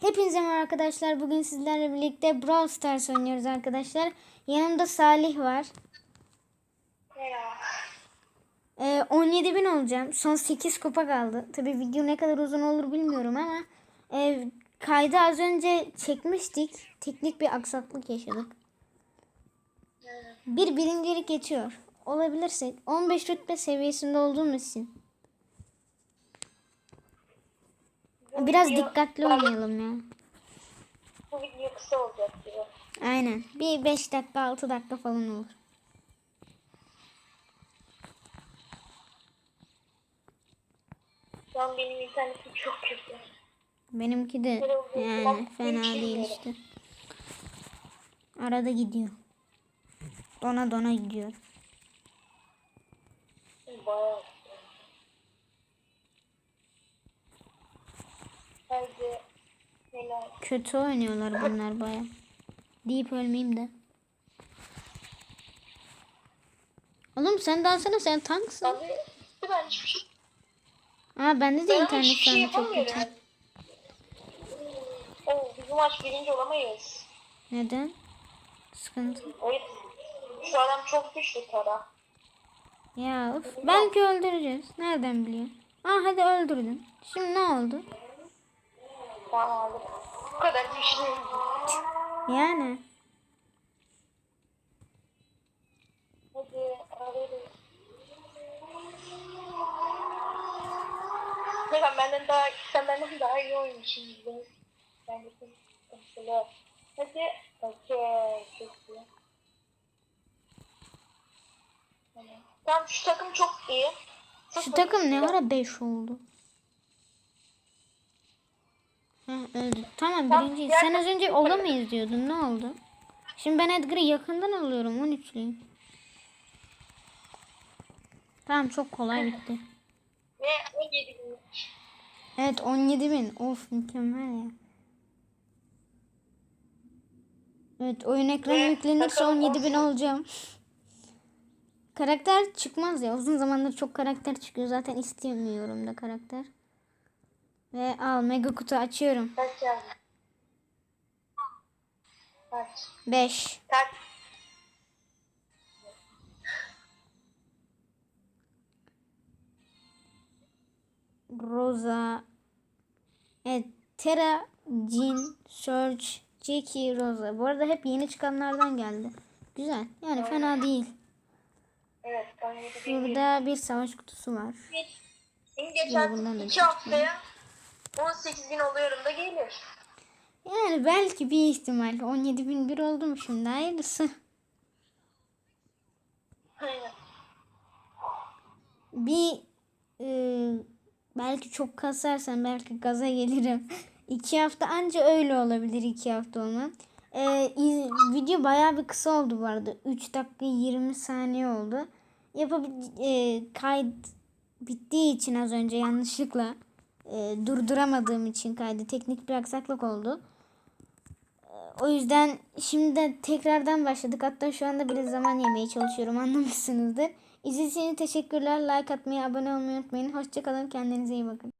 Hepinize merhaba arkadaşlar. Bugün sizlerle birlikte Brawl Stars oynuyoruz arkadaşlar. Yanımda Salih var. Merhaba. Ee, 17 bin olacağım. Son 8 kupa kaldı. Tabi video ne kadar uzun olur bilmiyorum ama e, kaydı az önce çekmiştik. Teknik bir aksaklık yaşadık. Bir birincilik geçiyor. Olabilirsek 15 rütbe seviyesinde olduğumuz için. Biraz video- dikkatli oynayalım ya. Bu video kısa olacak gibi. Aynen. Bir 5 dakika 6 dakika falan olur. Şu an benim internetim çok kötü. Benimki de yani fena değil işte. Arada gidiyor. Dona dona gidiyor. Bayağı. Helal. Kötü oynuyorlar bunlar baya. Deyip ölmeyeyim de. Oğlum sen dansana sen tanksın. Abi ben hiçbir şey. Aa bende de Ben internet şey an çok kötü. Oo, biz bu maç birinci olamayız. Neden? Sıkıntı. Oyun. Şu adam çok güçlü Tara. Ya of, belki öldüreceğiz. Nereden biliyorsun? Aa hadi öldürdün. Şimdi ne oldu? Aldım. Bu kadar güçlü. Yani. Hadi ararız. Sen benden daha sen benden daha iyi oynuyorsun. Ben de sıkıntılı. Hadi. Okey. Çok iyi. Tamam. Şu takım çok iyi. Şu takım ne ara 5 oldu? Öldü. Tamam Tamam, birinci. Sen az önce olamayız diyordun. Ne oldu? Şimdi ben Edgar'ı yakından alıyorum. 13'lüyüm. Tamam çok kolay bitti. Ve 17 bin. Evet 17 bin. Of mükemmel ya. Evet oyun ekranı yüklenirse bakalım 17 bin olacağım. Karakter çıkmaz ya. Uzun zamandır çok karakter çıkıyor. Zaten istemiyorum da karakter. Ve al mega kutu açıyorum. Kaç yazdı? Kaç? 5. Kaç? Rosa, evet, Terra, Jin, Surge, Jackie, Rosa. Bu arada hep yeni çıkanlardan geldi. Güzel. Yani fena değil. Evet 17 bin. Burada bir savaş kutusu var. Geçen iki haftaya 18 bin oluyorum da gelir. Yani belki bir ihtimal. 17.001 oldu mu şimdi? Hayırlısı. Aynen. Bir e, belki çok kasarsan belki gaza gelirim. iki hafta anca öyle olabilir iki hafta olmam. E, iz- video bayağı bir kısa oldu bu arada. 3 dakika 20 saniye oldu. Yapabil e, kayıt bittiği için az önce yanlışlıkla e, durduramadığım için kaydı teknik bir aksaklık oldu. E, O yüzden şimdi de tekrardan başladık. Hatta şu anda bile zaman yemeye çalışıyorum anlamışsınızdır. İzlediğiniz için teşekkürler. Like atmayı, abone olmayı unutmayın. Hoşçakalın. Kendinize iyi bakın.